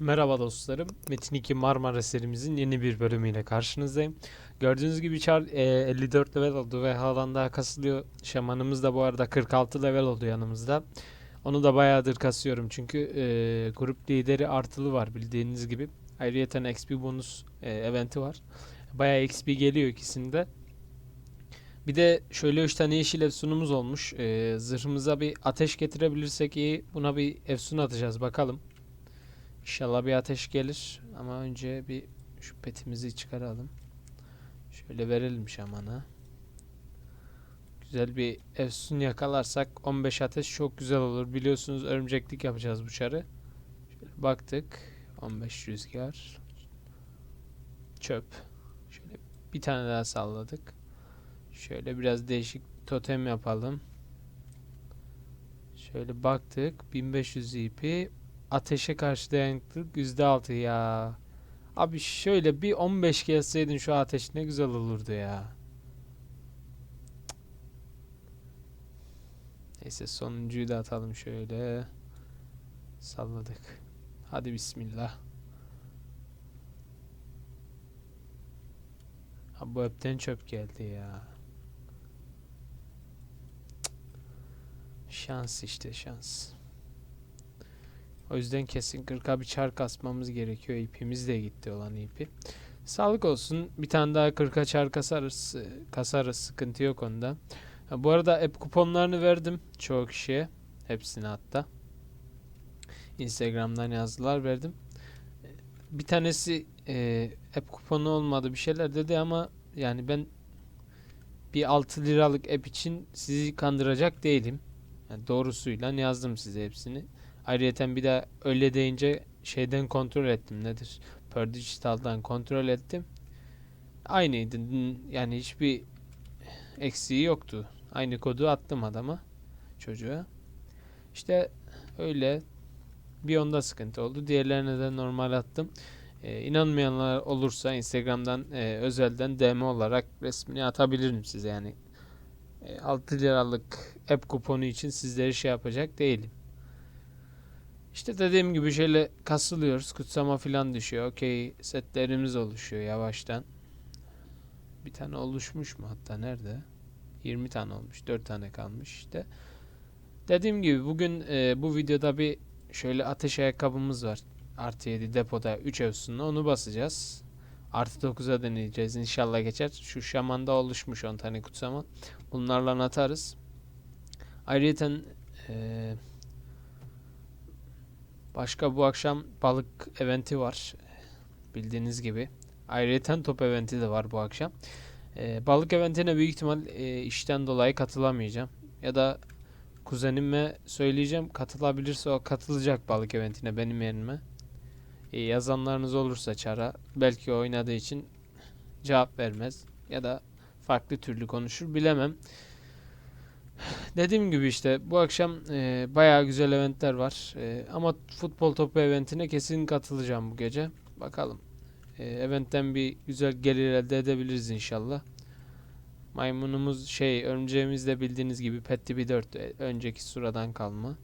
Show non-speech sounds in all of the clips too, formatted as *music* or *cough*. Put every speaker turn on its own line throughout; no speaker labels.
Merhaba dostlarım. Metin 2 Marmara serimizin yeni bir bölümüyle karşınızdayım. Gördüğünüz gibi Char e, 54 level oldu ve halen daha kasılıyor. Şamanımız da bu arada 46 level oldu yanımızda. Onu da bayağıdır kasıyorum çünkü e, grup lideri artılı var bildiğiniz gibi. Ayrıca XP bonus e, eventi var. Bayağı XP geliyor ikisinde. Bir de şöyle 3 tane yeşil efsunumuz olmuş. E, zırhımıza bir ateş getirebilirsek iyi. Buna bir efsun atacağız bakalım. İnşallah bir ateş gelir. Ama önce bir şu petimizi çıkaralım. Şöyle verelim şamana. Güzel bir efsun yakalarsak 15 ateş çok güzel olur. Biliyorsunuz örümceklik yapacağız bu çarı. Şöyle baktık. 15 rüzgar. Çöp. Şöyle bir tane daha salladık. Şöyle biraz değişik totem yapalım. Şöyle baktık. 1500 ipi ateşe karşı dayanıklılık %6 ya. Abi şöyle bir 15 gelseydin şu ateş ne güzel olurdu ya. Neyse sonuncuyu da atalım şöyle. Salladık. Hadi bismillah. Ha bu hepten çöp geldi ya. Şans işte şans. O yüzden kesin 40'a bir çar kasmamız gerekiyor. İpimiz de gitti olan ipi. Sağlık olsun. Bir tane daha 40'a çar kasarız. e, Kasarız. Sıkıntı yok onda. Bu arada app kuponlarını verdim çoğu kişiye. Hepsini hatta. Instagram'dan yazdılar verdim. E, Bir tanesi e, app kuponu olmadı bir şeyler dedi ama yani ben bir 6 liralık app için sizi kandıracak değilim. Yani doğrusuyla yazdım size hepsini. Ayrıyeten bir de öyle deyince şeyden kontrol ettim nedir? Per Digital'dan kontrol ettim. Aynıydı. Yani hiçbir eksiği yoktu. Aynı kodu attım adama, çocuğa. İşte öyle bir onda sıkıntı oldu. Diğerlerine de normal attım. Ee, inanmayanlar olursa Instagram'dan e, özelden DM olarak resmini atabilirim size yani. E, 6 liralık app kuponu için sizleri şey yapacak değilim. İşte dediğim gibi şöyle kasılıyoruz. Kutsama filan düşüyor. Okey setlerimiz oluşuyor yavaştan. Bir tane oluşmuş mu hatta nerede? 20 tane olmuş. 4 tane kalmış işte. Dediğim gibi bugün e, bu videoda bir şöyle ateş ayakkabımız var. Artı 7 depoda 3 evsunla onu basacağız. Artı 9'a deneyeceğiz. İnşallah geçer. Şu şamanda oluşmuş 10 tane kutsama. Bunlarla atarız. Ayrıyeten e, Başka bu akşam balık eventi var. Bildiğiniz gibi. Ayrıyeten top eventi de var bu akşam. Ee, balık eventine büyük ihtimal e, işten dolayı katılamayacağım. Ya da kuzenime söyleyeceğim. Katılabilirse o katılacak balık eventine benim yerime. Ee, yazanlarınız olursa çara belki oynadığı için cevap vermez. Ya da farklı türlü konuşur bilemem. Dediğim gibi işte bu akşam e, bayağı güzel eventler var. E, ama futbol topu eventine kesin katılacağım bu gece. Bakalım. E, eventten bir güzel gelir elde edebiliriz inşallah. Maymunumuz şey örümceğimiz de bildiğiniz gibi Pet tipi 4 e, önceki suradan kalma.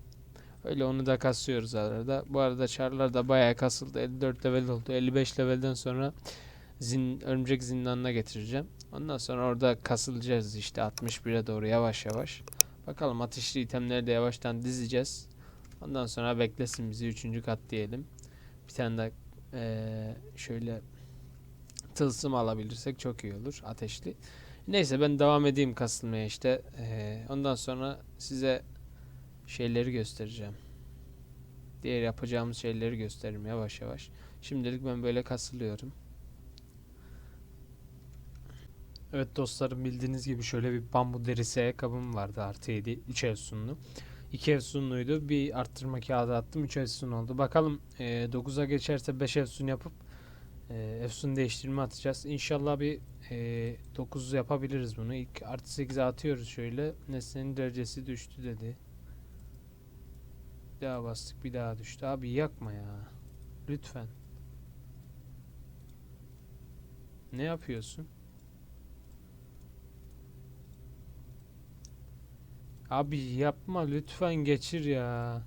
Öyle onu da kasıyoruz arada. Bu arada çarlar da bayağı kasıldı. 54 level oldu. 55 levelden sonra zin, örümcek zindanına getireceğim. Ondan sonra orada kasılacağız işte 61'e doğru yavaş yavaş. Bakalım ateşli itemleri de yavaştan dizeceğiz. Ondan sonra beklesin bizi 3. kat diyelim. Bir tane de eee, şöyle tılsım alabilirsek çok iyi olur ateşli. Neyse ben devam edeyim kasılmaya işte. Eee, ondan sonra size şeyleri göstereceğim. Diğer yapacağımız şeyleri gösteririm yavaş yavaş. Şimdilik ben böyle kasılıyorum. Evet dostlarım bildiğiniz gibi şöyle bir bambu derisi ayakkabım vardı artı 7 3 efsunlu. 2 efsunluydu. Bir arttırma kağıdı attım 3 efsun oldu. Bakalım e, 9'a geçerse 5 efsun yapıp e, efsun değiştirme atacağız. İnşallah bir e, 9 yapabiliriz bunu. İlk artı 8'e atıyoruz şöyle. Nesnenin derecesi düştü dedi. Bir daha bastık bir daha düştü. Abi yakma ya. Lütfen. Ne yapıyorsun? Abi yapma lütfen geçir ya.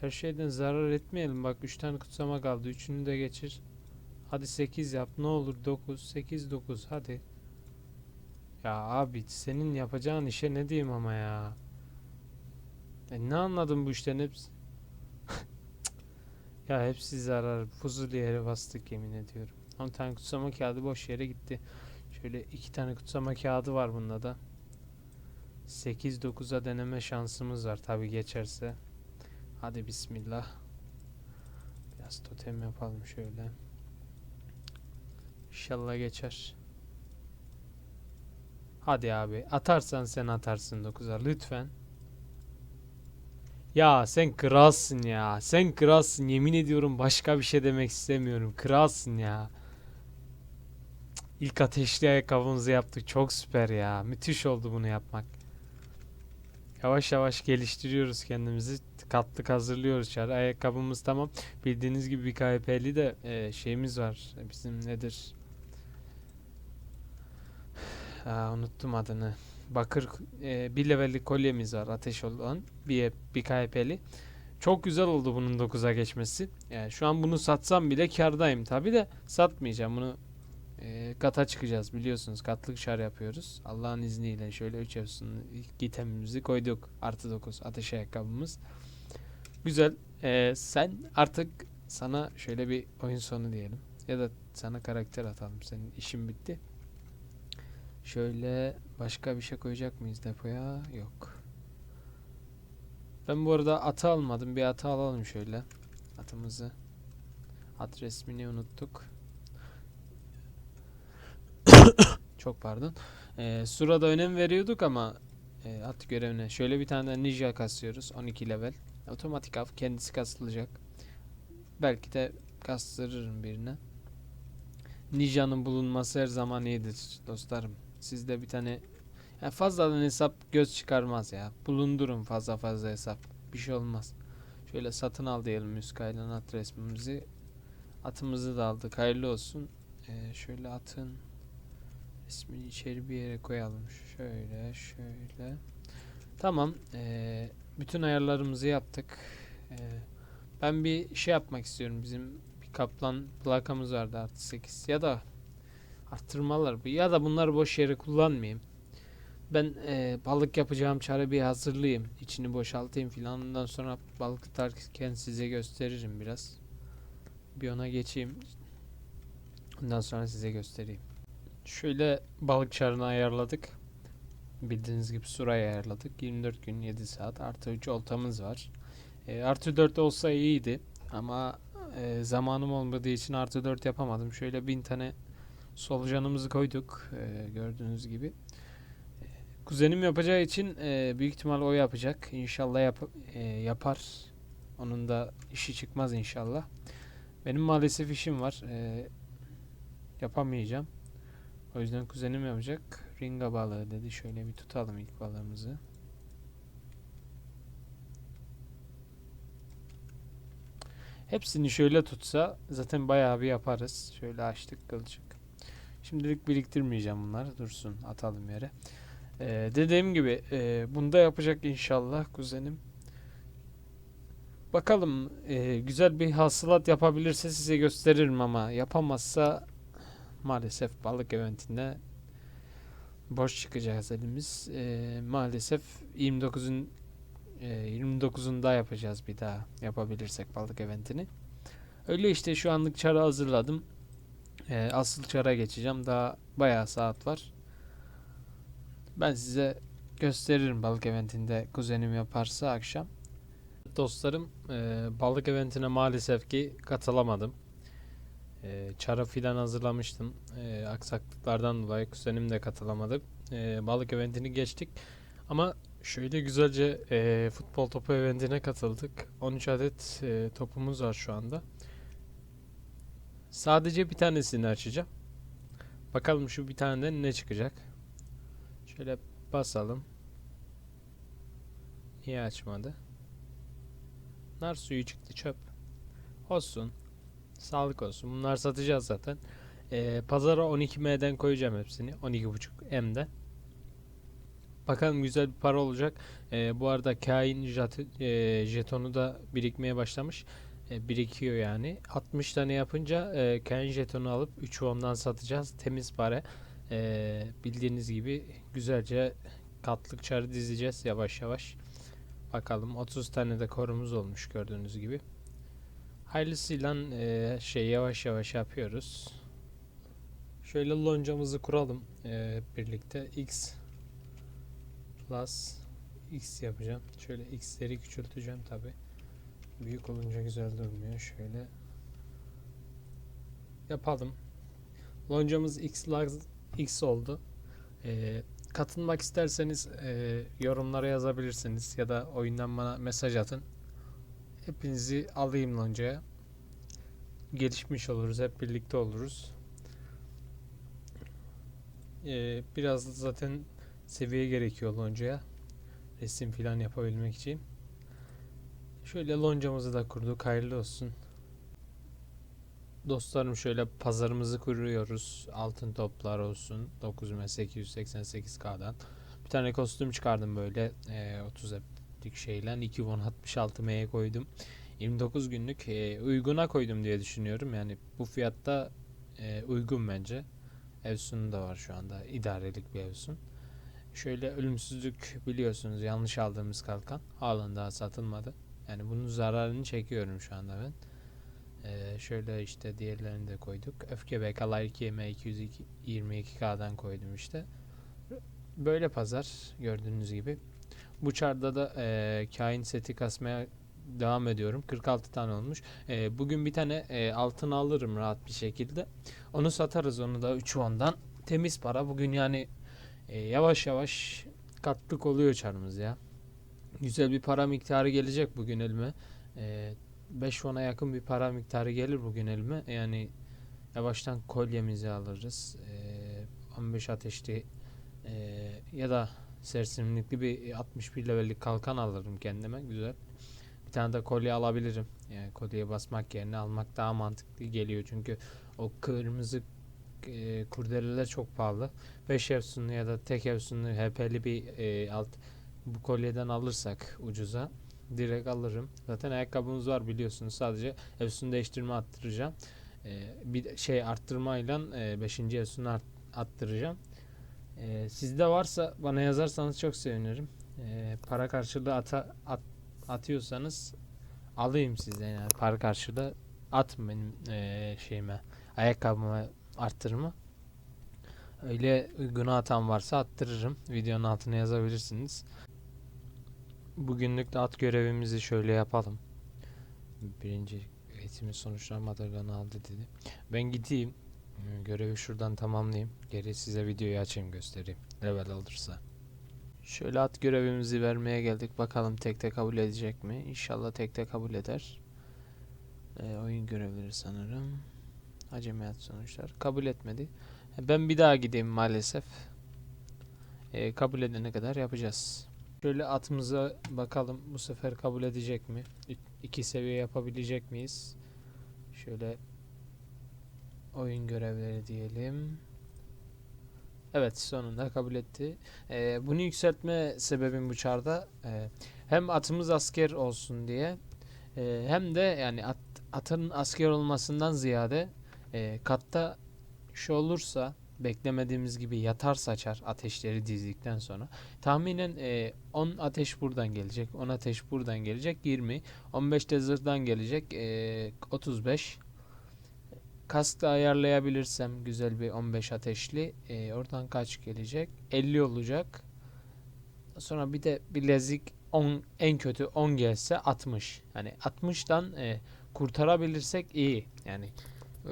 Her şeyden zarar etmeyelim. Bak 3 tane kutsama kaldı. Üçünü de geçir. Hadi 8 yap. Ne olur 9. 8 9 hadi. Ya abi senin yapacağın işe ne diyeyim ama ya. E ne anladın bu işten hepsi? *laughs* ya hepsi zarar. Fuzuli yere bastık yemin ediyorum. 10 tane kutsama kağıdı boş yere gitti. Şöyle iki tane kutsama kağıdı var bunda da. 8-9'a deneme şansımız var tabi geçerse. Hadi bismillah. Biraz totem yapalım şöyle. İnşallah geçer. Hadi abi atarsan sen atarsın 9'a lütfen. Ya sen kralsın ya. Sen kralsın. Yemin ediyorum başka bir şey demek istemiyorum. Kralsın ya. İlk ateşli ayakkabımızı yaptık. Çok süper ya. Müthiş oldu bunu yapmak. Yavaş yavaş geliştiriyoruz kendimizi. Katlık hazırlıyoruz. Çare ayakkabımız tamam. Bildiğiniz gibi bir KP'li de e, şeyimiz var. Bizim nedir? Aa, unuttum adını. Bakır e, bir levellik kolyemiz var ateş olan bir bir KP'li. Çok güzel oldu bunun 9'a geçmesi. Yani şu an bunu satsam bile kardayım. Tabi de satmayacağım. Bunu e, kata çıkacağız biliyorsunuz. Katlık şar yapıyoruz. Allah'ın izniyle şöyle 3 yapısını ilk itemimizi koyduk. Artı 9 ateş ayakkabımız. Güzel. E, sen artık sana şöyle bir oyun sonu diyelim. Ya da sana karakter atalım. Senin işin bitti. Şöyle başka bir şey koyacak mıyız depoya? Yok. Ben bu arada atı almadım. Bir atı alalım şöyle. Atımızı. At resmini unuttuk. Çok pardon. Ee, Sura'da önem veriyorduk ama e, at görevine. Şöyle bir tane de ninja kasıyoruz. 12 level. Otomatik av. Kendisi kasılacak. Belki de kastırırım birine. Ninja'nın bulunması her zaman iyidir dostlarım. Sizde bir tane ya fazladan hesap göz çıkarmaz ya. Bulundurun fazla fazla hesap. Bir şey olmaz. Şöyle satın al diyelim Müskay'la at resmimizi. Atımızı da aldık. Hayırlı olsun. Ee, şöyle atın ismini içeri bir yere koyalım. Şöyle şöyle. Tamam. Ee, bütün ayarlarımızı yaptık. Ee, ben bir şey yapmak istiyorum. Bizim bir kaplan plakamız vardı artı 8 ya da arttırmalar bu ya da bunları boş yere kullanmayayım. Ben e, balık yapacağım çare bir hazırlayayım. İçini boşaltayım filan. Ondan sonra balık tutarken size gösteririm biraz. Bir ona geçeyim. Ondan sonra size göstereyim. Şöyle balık çarını ayarladık. Bildiğiniz gibi surayı ayarladık. 24 gün 7 saat artı 3 oltamız var. E, artı 4 olsa iyiydi. Ama e, zamanım olmadığı için artı 4 yapamadım. Şöyle bin tane solucanımızı koyduk. e, gördüğünüz gibi. E, kuzenim yapacağı için e, büyük ihtimal o yapacak. İnşallah yap- e, yapar. Onun da işi çıkmaz inşallah. Benim maalesef işim var. E, yapamayacağım. O yüzden kuzenim yapacak. Ringa balığı dedi. Şöyle bir tutalım ilk balığımızı. Hepsini şöyle tutsa zaten bayağı bir yaparız. Şöyle açtık kılçık. Şimdilik biriktirmeyeceğim bunları. Dursun atalım yere. Ee, dediğim gibi e, bunda yapacak inşallah kuzenim. Bakalım e, güzel bir hasılat yapabilirse size gösteririm ama yapamazsa maalesef balık eventinde boş çıkacağız elimiz. Ee, maalesef 29'un e, 29'unda yapacağız bir daha yapabilirsek balık eventini. Öyle işte şu anlık çara hazırladım. Ee, asıl çara geçeceğim. Daha bayağı saat var. Ben size gösteririm balık eventinde kuzenim yaparsa akşam. Dostlarım e, balık eventine maalesef ki katılamadım. E, çara filan hazırlamıştım. E, aksaklıklardan dolayı kuzenim de katılamadı. E, balık eventini geçtik. Ama şöyle güzelce e, futbol topu eventine katıldık. 13 adet e, topumuz var şu anda. Sadece bir tanesini açacağım. Bakalım şu bir taneden ne çıkacak. Şöyle basalım. Niye açmadı? Nar suyu çıktı çöp. Olsun. Sağlık olsun. Bunlar satacağız zaten. Ee, pazara 12M'den koyacağım hepsini. 12.5 M'den. Bakalım güzel bir para olacak. Ee, bu arada kain jet- e, jetonu da birikmeye başlamış. E, birikiyor yani. 60 tane yapınca e, kain jetonu alıp 3'ü ondan satacağız. Temiz para. E, bildiğiniz gibi güzelce katlık çarı dizeceğiz yavaş yavaş. Bakalım 30 tane de korumuz olmuş gördüğünüz gibi. Hayırlısıyla e, şey yavaş yavaş yapıyoruz. Şöyle loncamızı kuralım e, birlikte. X plus X yapacağım. Şöyle X'leri küçülteceğim tabi. Büyük olunca güzel durmuyor. Şöyle yapalım. Loncamız X plus X oldu. E, katılmak isterseniz e, yorumlara yazabilirsiniz ya da oyundan bana mesaj atın. Hepinizi alayım loncaya. Gelişmiş oluruz, hep birlikte oluruz. Ee, biraz zaten seviye gerekiyor loncaya. Resim filan yapabilmek için. Şöyle loncamızı da kurduk. Hayırlı olsun. Dostlarım şöyle pazarımızı kuruyoruz. Altın toplar olsun. 9888K'dan. Bir tane kostüm çıkardım böyle. Ee, 30 eplik şeyle 2066 M'ye koydum. 29 günlük e, uyguna koydum diye düşünüyorum. Yani bu fiyatta e, uygun bence. Evsun'un da var şu anda. İdarelik bir Evsun. Şöyle ölümsüzlük biliyorsunuz yanlış aldığımız kalkan. Halen daha satılmadı. Yani bunun zararını çekiyorum şu anda ben. Ee, şöyle işte diğerlerini de koyduk. Öfke ve Kalay 2M 222K'dan koydum işte. Böyle pazar gördüğünüz gibi. Bu çarda da e, kain seti kasmaya devam ediyorum. 46 tane olmuş. E, bugün bir tane e, altın alırım rahat bir şekilde. Onu satarız onu da 3 ondan. Temiz para. Bugün yani e, yavaş yavaş katlık oluyor çarımız ya. Güzel bir para miktarı gelecek bugün elime. E, 5 won'a yakın bir para miktarı gelir bugün elime. Yani yavaştan kolyemizi alırız. E, 15 ateşli e, ya da sersimlikli bir 61 levellik kalkan alırım kendime. Güzel. Bir tane de kolye alabilirim. Yani kolyeye basmak yerine almak daha mantıklı geliyor. Çünkü o kırmızı e, kurdeleler çok pahalı. 5 efsunlu ya da tek efsunlu HP'li bir e, alt bu kolyeden alırsak ucuza direkt alırım. Zaten ayakkabımız var biliyorsunuz. Sadece efsun değiştirme attıracağım. E, bir şey arttırmayla 5. E, efsunu art. E, sizde varsa bana yazarsanız çok sevinirim. E, para karşılığı ata, at, atıyorsanız alayım sizden yani para karşılığı atın benim e, şeyime ayakkabıma arttırma. Öyle uyguna atan varsa attırırım. Videonun altına yazabilirsiniz. Bugünlük de at görevimizi şöyle yapalım. Birinci eğitimin sonuçlanmadığını aldı dedi. Ben gideyim. Görevi şuradan tamamlayayım. Geri size videoyu açayım göstereyim. Level olursa. Şöyle at görevimizi vermeye geldik. Bakalım tek tek kabul edecek mi? İnşallah tek tek kabul eder. Ee, oyun görevleri sanırım. Acemiyat sonuçlar. Kabul etmedi. Ben bir daha gideyim maalesef. Ee, kabul edene kadar yapacağız. Şöyle atımıza bakalım bu sefer kabul edecek mi? İki seviye yapabilecek miyiz? Şöyle oyun görevleri diyelim. Evet sonunda kabul etti. Ee, bunu yükseltme sebebim bu çarda e, hem atımız asker olsun diye e, hem de yani at, atın asker olmasından ziyade e, katta şu olursa beklemediğimiz gibi yatar saçar ateşleri dizdikten sonra tahminen e, 10 ateş buradan gelecek 10 ateş buradan gelecek 20 15 de zırhdan gelecek e, 35 kask da ayarlayabilirsem güzel bir 15 ateşli e, oradan kaç gelecek 50 olacak sonra bir de bilezik 10 en kötü 10 gelse 60 hani 60'dan e, kurtarabilirsek iyi yani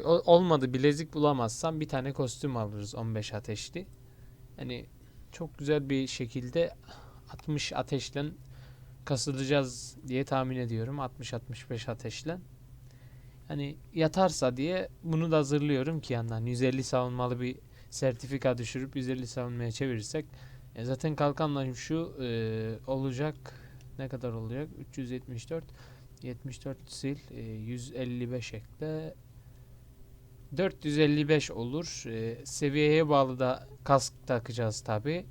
olmadı bilezik bulamazsam bir tane kostüm alırız 15 ateşli. Yani çok güzel bir şekilde 60 ateşle kasılacağız diye tahmin ediyorum. 60-65 ateşle. Hani yatarsa diye bunu da hazırlıyorum ki yandan 150 savunmalı bir sertifika düşürüp 150 savunmaya çevirirsek e zaten kalkanla şu e, olacak ne kadar olacak 374 74 sil e, 155 ekle 455 olur. Ee, seviyeye bağlı da kask takacağız tabi.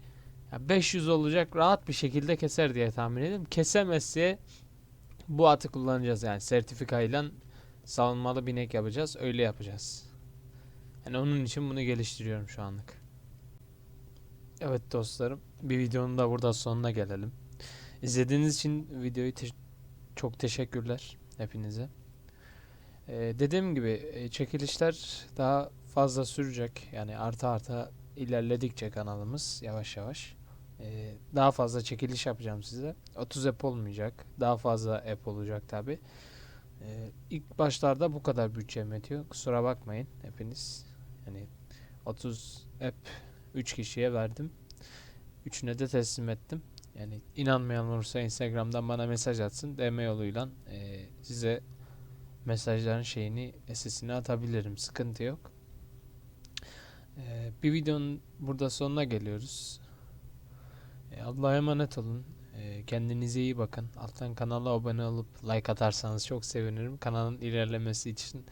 Ya 500 olacak rahat bir şekilde keser diye tahmin ediyorum. Kesemezse bu atı kullanacağız yani sertifikayla savunmalı binek yapacağız. Öyle yapacağız. Yani onun için bunu geliştiriyorum şu anlık. Evet dostlarım, bir videonun da burada sonuna gelelim. İzlediğiniz için videoyu te- çok teşekkürler hepinize. Ee, dediğim gibi e, çekilişler daha fazla sürecek. Yani arta arta ilerledikçe kanalımız yavaş yavaş. Ee, daha fazla çekiliş yapacağım size. 30 app olmayacak. Daha fazla app olacak tabi. Ee, ilk başlarda bu kadar bütçem yetiyor. Kusura bakmayın hepiniz. Yani 30 app 3 kişiye verdim. Üçüne de teslim ettim. Yani inanmayan olursa Instagram'dan bana mesaj atsın. DM yoluyla e, size mesajların şeyini, sesini atabilirim. Sıkıntı yok. E, bir videonun burada sonuna geliyoruz. E, Allah'a emanet olun. E, kendinize iyi bakın. Alttan kanala abone olup like atarsanız çok sevinirim. Kanalın ilerlemesi için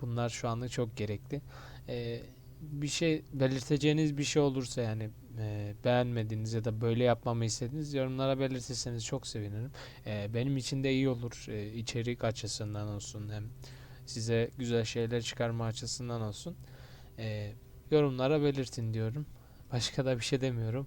bunlar şu anda çok gerekli. E, bir şey belirteceğiniz bir şey olursa yani e, beğenmediğiniz ya da böyle yapmamı istediğiniz yorumlara belirtirseniz çok sevinirim. E, benim için de iyi olur. E, içerik açısından olsun hem size güzel şeyler çıkarma açısından olsun. Yorumlara belirtin diyorum. Başka da bir şey demiyorum.